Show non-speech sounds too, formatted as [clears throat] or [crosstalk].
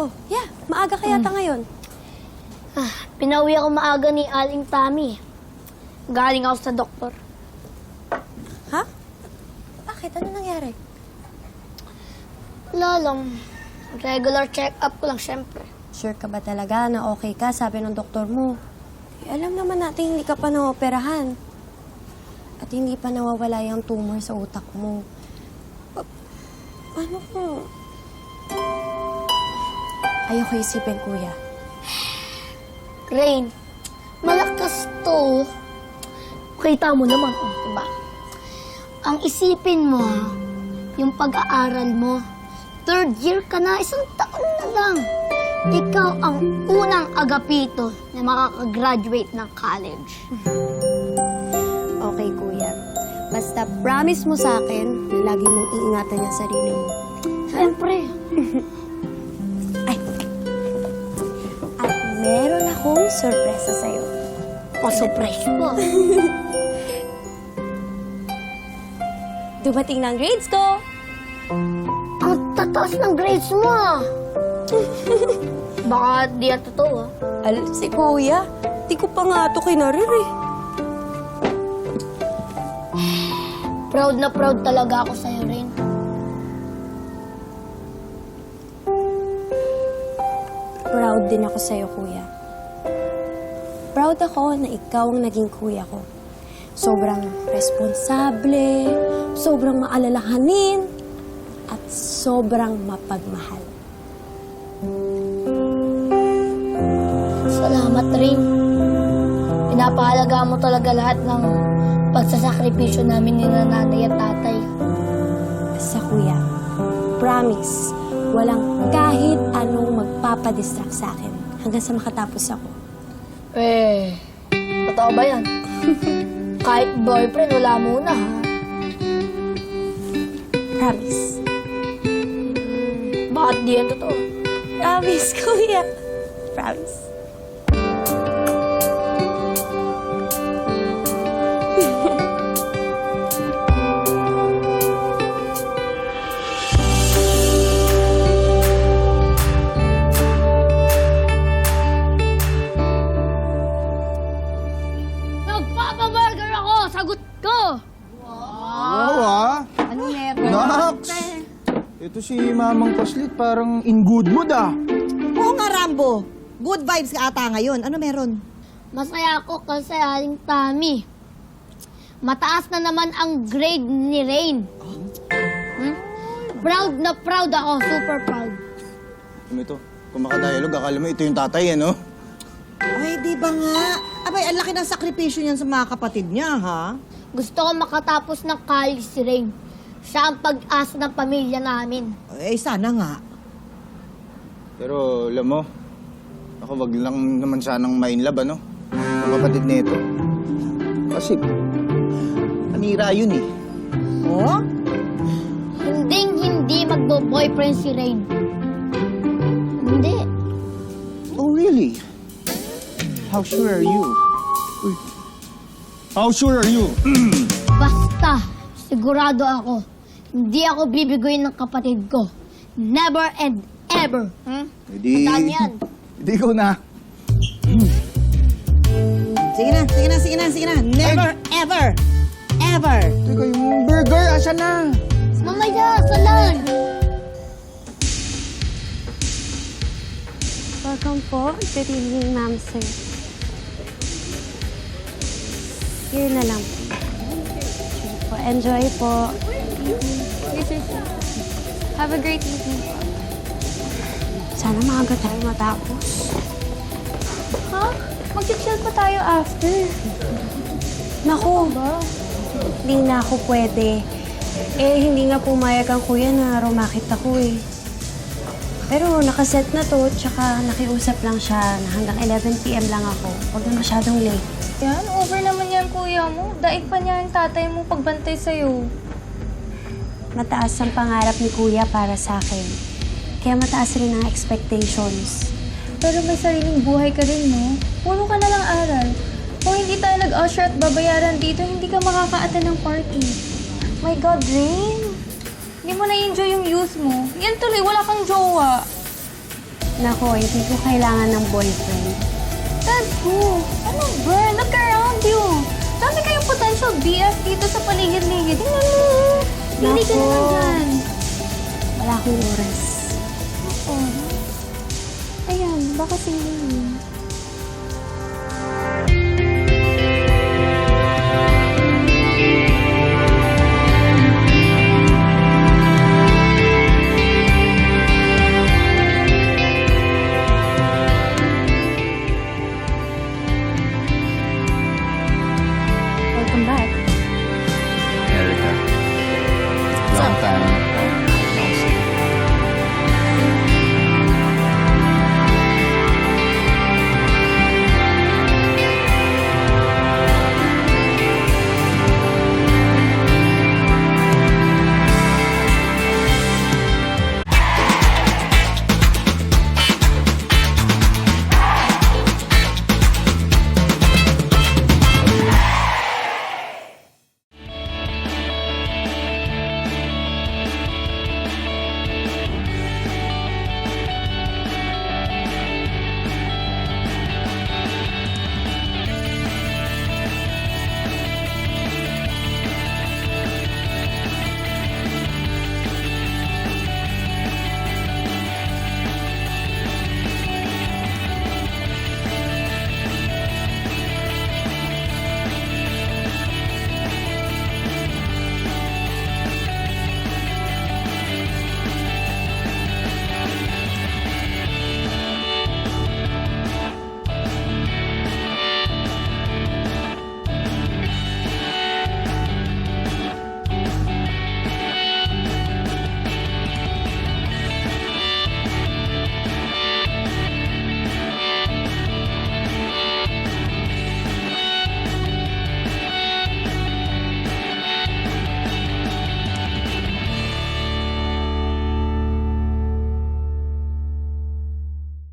Oh, yeah. Maaga ka yata ngayon. Ah, pinauwi ako maaga ni Aling Tami. Galing ako sa doktor. Ha? Bakit? Ano nangyari? Wala lang. Regular check-up ko lang, syempre. Sure ka ba talaga na okay ka? Sabi ng doktor mo. Eh, alam naman natin hindi ka pa naoperahan. At hindi pa nawawala yung tumor sa utak mo. Pa- paano kung... Ayoko isipin, kuya. Rain, malakas to. Kita mo naman, oh, diba? Ang isipin mo, ha, yung pag-aaral mo, third year ka na, isang taon na lang. Ikaw ang unang agapito na makakagraduate ng college. [laughs] Okay, kuya. Basta promise mo sa akin na lagi mong iingatan yung sarili mo. Siyempre. [laughs] akong sorpresa sa'yo. Pa-surprise mo. [laughs] Dumating ang grades ko! Ang tataas ng grades mo, ah. [laughs] Baka di yan totoo, ah. Alam si kuya, di ko pa nga ito kinarir eh. Proud na proud talaga ako sa'yo, Rain. Proud din ako sa'yo, kuya. Proud ako na ikaw ang naging kuya ko. Sobrang responsable, sobrang maalalahanin, at sobrang mapagmahal. Salamat, Rain. Pinapahalaga mo talaga lahat ng pagsasakripisyo namin ni nanay at tatay. Sa kuya, promise, walang kahit anong magpapadistract sa akin hanggang sa makatapos ako. Eh, totoo ba yan? [laughs] Kahit boyfriend, wala muna, ha? Promise. Bakit di yan totoo? Promise, [laughs] kuya. Promise. Nax! Ito si Mamang Paslit, parang in good mood, ah. Oo nga, Rambo. Good vibes ka ata ngayon. Ano meron? Masaya ako kasi aling Tami. Mataas na naman ang grade ni Rain. Hmm? Proud na proud ako. Super proud. Ano ito? Kung makadialog, akala mo ito yung tatay, ano? Ay, di ba nga? Abay, ang laki ng sakripisyo niyan sa mga kapatid niya, ha? Gusto ko makatapos ng college si Rain. Siya ang pag-asa ng pamilya namin. Eh, sana nga. Pero, alam mo, ako wag lang naman sanang main love, ano? Ang kapatid nito. Kasi, panira yun, eh. Oh? Hinding hindi magbo-boyfriend si Rain. Hindi. Oh, really? How sure are you? Uy. How sure are you? [clears throat] Sigurado ako, hindi ako bibigoyin ng kapatid ko. Never and ever. Hmm? Hindi. Tandaan yan. Hindi ko na. Sige na, sige na, sige na, sige na. Never, ever, ever. Teka, yung burger, asa na? Mamaya, sa lunch. Welcome po. Good evening, ma'am, sir. Here na lang po. Enjoy po. Have a great evening. Sana maaga tayo matapos. Ha? Mag-chill pa tayo after. Naku, hindi na ako pwede. Eh, hindi nga pumayag ang kuya na rumakit ako eh. Pero nakaset na to, tsaka nakiusap lang siya na hanggang 11pm lang ako. Huwag na masyadong late. Yan, over naman yan kuya mo. Daig pa niya ang tatay mo pagbantay sa'yo. Mataas ang pangarap ni kuya para sa akin. Kaya mataas rin ang expectations. Pero may sariling buhay ka rin, no? Puro ka na lang aral. Kung hindi tayo nag-usher at babayaran dito, hindi ka makaka-attend ng party. My God, Rain! Hindi mo na-enjoy yung youth mo. Yan tuloy, wala kang jowa. Nako, hindi ko kailangan ng boyfriend. Tago! Ano ba? Look around you! Dami kayong potential BF dito sa paligid-ligid. Tingnan mo! Hindi ka naman dyan. Wala akong oras. Oo. Ayan, baka singin.